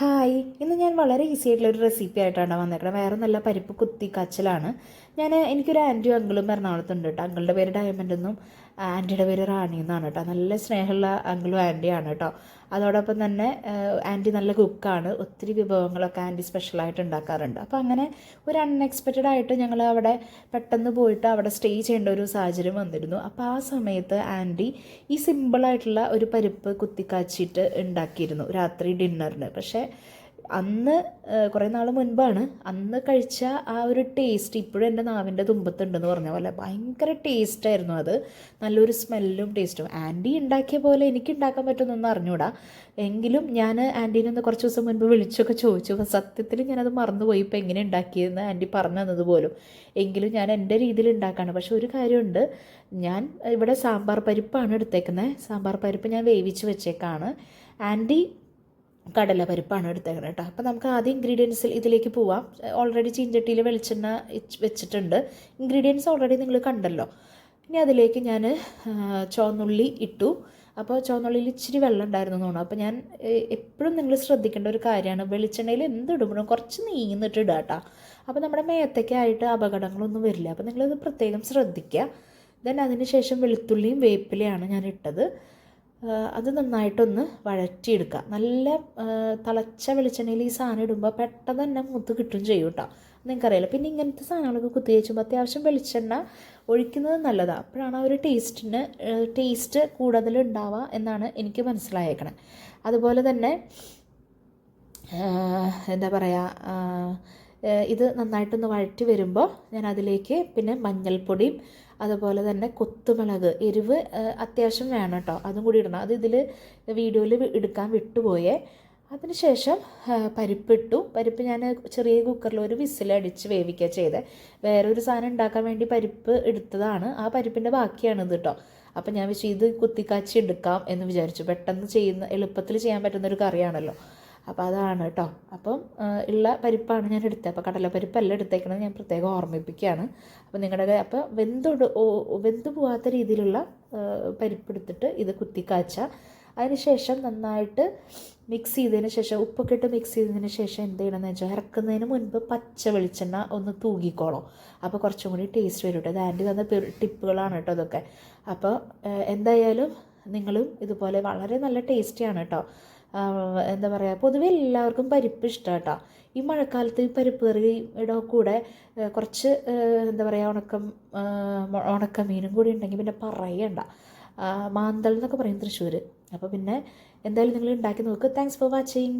Hi ഇന്ന് ഞാൻ വളരെ ഈസി ആയിട്ടുള്ള ഒരു റെസിപ്പി ആയിട്ടാണ് വന്നേക്കുന്നത് വേറെ നല്ല പരിപ്പ് കുത്തി കച്ചലാണ്. ഞാൻ എനിക്കൊരു ആന്റിയും അങ്കിളും എറണാകുളത്തുണ്ട് കേട്ടോ അങ്കിളുടെ പേര് ഡയമണ്ട് എന്നും ആന്റിയുടെ പേര് റാണി എന്നാണ് കേട്ടോ. നല്ല സ്നേഹമുള്ള അങ്കിളും ആന്റിയാണ് കേട്ടോ. അതോടൊപ്പം തന്നെ ആന്റി നല്ല കുക്കാണ് ഒത്തിരി വിഭവങ്ങളൊക്കെ ആന്റി സ്പെഷ്യലായിട്ട് ഉണ്ടാക്കാറുണ്ട്. അപ്പോൾ അങ്ങനെ ഒരു അൺഎക്സ്പെക്റ്റഡ് ആയിട്ട് ഞങ്ങൾ അവിടെ പെട്ടെന്ന് പോയിട്ട് അവിടെ സ്റ്റേ ചെയ്യേണ്ട ഒരു സാഹചര്യം വന്നിരുന്നു. അപ്പോൾ ആ സമയത്ത് ആന്റി ഈ സിമ്പിളായിട്ടുള്ള ഒരു പരിപ്പ് കുത്തിക്കാച്ചിട്ട് ഉണ്ടാക്കിയിരുന്നു. രാത്രി ഡിന്നറിന് പക്ഷേ അന്ന് കുറേ നാൾ മുൻപാണ്. അന്ന് കഴിച്ച ആ ഒരു ടേസ്റ്റ് ഇപ്പോഴും എന്റെ നാവിന്റെ തുമ്പത്തുണ്ടെന്ന് പറഞ്ഞ പോലെ ഭയങ്കര ടേസ്റ്റായിരുന്നു അത്. നല്ലൊരു സ്മെല്ലും ടേസ്റ്റും ആന്റി ഉണ്ടാക്കിയ പോലെ എനിക്ക് ഉണ്ടാക്കാൻ പറ്റുമെന്നൊന്നും അറിഞ്ഞൂടാ. എങ്കിലും ഞാൻ ആന്റീനെ ഒന്ന് കുറച്ച് ദിവസം മുൻപ് വിളിച്ചൊക്കെ ചോദിച്ചു. അപ്പോൾ സത്യത്തിൽ ഞാനത് മറന്നുപോയി. ഇപ്പോൾ എങ്ങനെ ഉണ്ടാക്കിയതെന്ന് ആന്റി പറഞ്ഞു തന്നത് പോലും. എങ്കിലും ഞാൻ എന്റെ രീതിയിൽ ഉണ്ടാക്കാണ്. പക്ഷെ ഒരു കാര്യമുണ്ട്. ഞാൻ ഇവിടെ സാമ്പാർ പരിപ്പാണ് എടുത്തേക്കുന്നത് സാമ്പാർ പരിപ്പ് ഞാൻ വേവിച്ച് വെച്ചേക്കാണ്. ആന്റി കടലപ്പരിപ്പാണ് എടുത്തേക്കുന്നത് കേട്ടോ. അപ്പോൾ നമുക്ക് ആദ്യം ഇൻഗ്രീഡിയൻസിൽ ഇതിലേക്ക് പോവാം. ഓൾറെഡി ചീഞ്ചട്ടിയിൽ വെളിച്ചെണ്ണ വെച്ചിട്ടുണ്ട്. ഇൻഗ്രീഡിയൻസ് ഓൾറെഡി നിങ്ങൾ കണ്ടല്ലോ. ഇനി അതിലേക്ക് ഞാൻ ചുവന്നുള്ളി ഇട്ടു. അപ്പോൾ ചുവന്നുള്ളിയിൽ ഇച്ചിരി വെള്ളം ഉണ്ടായിരുന്നു തോന്നുന്നു. അപ്പോൾ ഞാൻ എപ്പോഴും നിങ്ങൾ ശ്രദ്ധിക്കേണ്ട ഒരു കാര്യമാണ്. വെളിച്ചെണ്ണയിൽ എന്ത് ഇടുമ്പോഴും കുറച്ച് നീങ്ങുന്നിട്ട് ഇടുക കേട്ടോ അപ്പോൾ നമ്മുടെ മേത്തേക്കായിട്ട് അപകടങ്ങളൊന്നും വരില്ല. അപ്പോൾ നിങ്ങളത് പ്രത്യേകം ശ്രദ്ധിക്കുക ദെൻ അതിന് ശേഷം വെളുത്തുള്ളിയും വേപ്പിലയാണ് ഞാൻ ഇട്ടത്. അത് നന്നായിട്ടൊന്ന് വഴറ്റിയെടുക്കുക. നല്ല തിളച്ച വെളിച്ചെണ്ണയിൽ ഈ സാധനം ഇടുമ്പോൾ പെട്ടെന്ന് തന്നെ മുത്ത് കിട്ടും ചെയ്യും കേട്ടോ. നിങ്ങൾക്കറിയാലോ. പിന്നെ ഇങ്ങനത്തെ സാധനങ്ങളൊക്കെ കുത്തി വെച്ചുമ്പോൾ അത്യാവശ്യം വെളിച്ചെണ്ണ ഒഴിക്കുന്നത് നല്ലതാണ് അപ്പോഴാണ് ആ ഒരു ടേസ്റ്റിന് ടേസ്റ്റ് കൂടുതൽ ഉണ്ടാവുക എന്നാണ് എനിക്ക് മനസ്സിലായേക്കണേ. അതുപോലെ തന്നെ എന്താ പറയുക ഇത് നന്നായിട്ടൊന്ന് വഴറ്റി വരുമ്പോൾ ഞാൻ അതിലേക്ക് പിന്നെ മഞ്ഞൾപ്പൊടിയും അതുപോലെ തന്നെ കൊത്തുമുളക് എരിവ് അത്യാവശ്യം വേണം കേട്ടോ. അതും കൂടി ഇടണം. അത് ഇതിൽ വീഡിയോയിൽ എടുക്കാൻ വിട്ടുപോയേ. അതിനുശേഷം പരിപ്പിട്ടു. പരിപ്പ് ഞാൻ ചെറിയ കുക്കറിൽ ഒരു വിസിലടിച്ച് വേവിക്കുക ചെയ്തത് വേറൊരു സാധനം ഉണ്ടാക്കാൻ വേണ്ടി പരിപ്പ് എടുത്തതാണ്. ആ പരിപ്പിന്റെ ബാക്കിയാണ് ഇത് കേട്ടോ അപ്പം ഞാൻ വെച്ച് ഇത് കുത്തിക്കാച്ചി എടുക്കാം എന്ന് വിചാരിച്ചു. പെട്ടെന്ന് ചെയ്യുന്ന എളുപ്പത്തിൽ ചെയ്യാൻ പറ്റുന്ന ഒരു കറിയാണല്ലോ. അപ്പോൾ അതാണ് കേട്ടോ അപ്പം ഉള്ള പരിപ്പാണ് ഞാൻ എടുത്തത് അപ്പോൾ കടലപ്പരിപ്പല്ല എടുത്തേക്കണത് ഞാൻ പ്രത്യേകം ഓർമ്മിപ്പിക്കുകയാണ്. അപ്പോൾ നിങ്ങളുടെ അപ്പോൾ വെന്തോട് വെന്ത് പോകാത്ത രീതിയിലുള്ള പരിപ്പ് എടുത്തിട്ട് ഇത് കുത്തിക്കാച്ച അതിനുശേഷം നന്നായിട്ട് മിക്സ് ചെയ്തതിന് ശേഷം ഉപ്പൊക്കെ ഇട്ട് മിക്സ് ചെയ്തതിന് ശേഷം എന്ത് ചെയ്യണമെന്ന് വെച്ചാൽ ഇറക്കുന്നതിന് മുൻപ് പച്ച വെളിച്ചെണ്ണ ഒന്ന് തൂകിക്കോളോ. അപ്പോൾ കുറച്ചും കൂടി ടേസ്റ്റ് വരും കേട്ടോ ഇത് ആന്റി തന്ന ടിപ്പുകളാണ് കേട്ടോ അതൊക്കെ അപ്പോൾ എന്തായാലും നിങ്ങളും ഇതുപോലെ വളരെ നല്ല ടേസ്റ്റിയാണ് കേട്ടോ എന്താ പറയുക പൊതുവെ എല്ലാവർക്കും പരിപ്പ് ഇഷ്ടമാണ് കേട്ടോ ഈ മഴക്കാലത്ത് ഈ പരിപ്പ് കറിയുടെ കൂടെ കുറച്ച് എന്താ പറയുക ഉണക്കം മീനും കൂടി ഉണ്ടെങ്കിൽ പിന്നെ പറയണ്ട. മാന്തൽ എന്നൊക്കെ പറയും തൃശ്ശൂർ അപ്പോൾ പിന്നെ എന്തായാലും നിങ്ങൾ ഉണ്ടാക്കി നോക്ക്. Thanks for watching